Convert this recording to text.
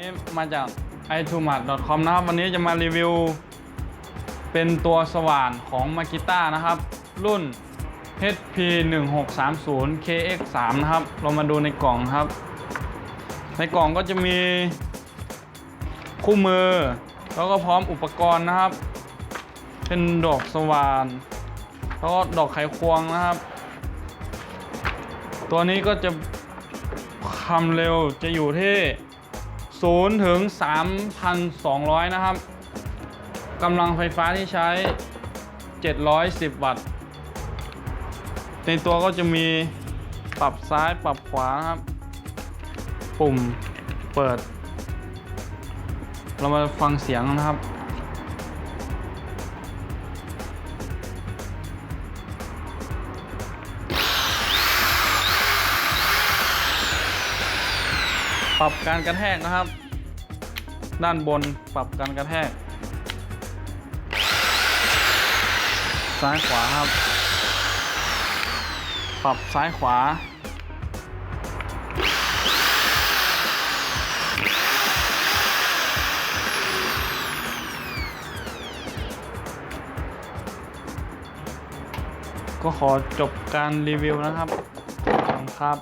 นี่มาจาก i t u m a t c o m นะครับ วันนี้จะมารีวิว เป็นตัวสว่านของ Makita นะครับ รุ่น HP 1630 KX 3นะครับ เรามาดูในกล่องครับ ในกล่องก็จะมีคู่มือ แล้วก็พร้อมอุปกรณ์นะครับ เป็นดอกสว่าน แล้วก็ดอกไขควงนะครับ ตัวนี้ก็จะความเร็วจะอยู่ที่ 0ถึง3,200 นะครับกำลังไฟฟ้าที่ใช้ 710 วัตต์ ในตัวก็จะมีปรับซ้ายปรับขวาครับ ปุ่มเปิด เรามาฟังเสียงนะครับ ปรับการกระแทกนะครับ ด้านบนปรับการกระแทก ซ้ายขวาครับ ปรับซ้ายขวา ก็ขอจบการรีวิวนะครับขอบคุณครับ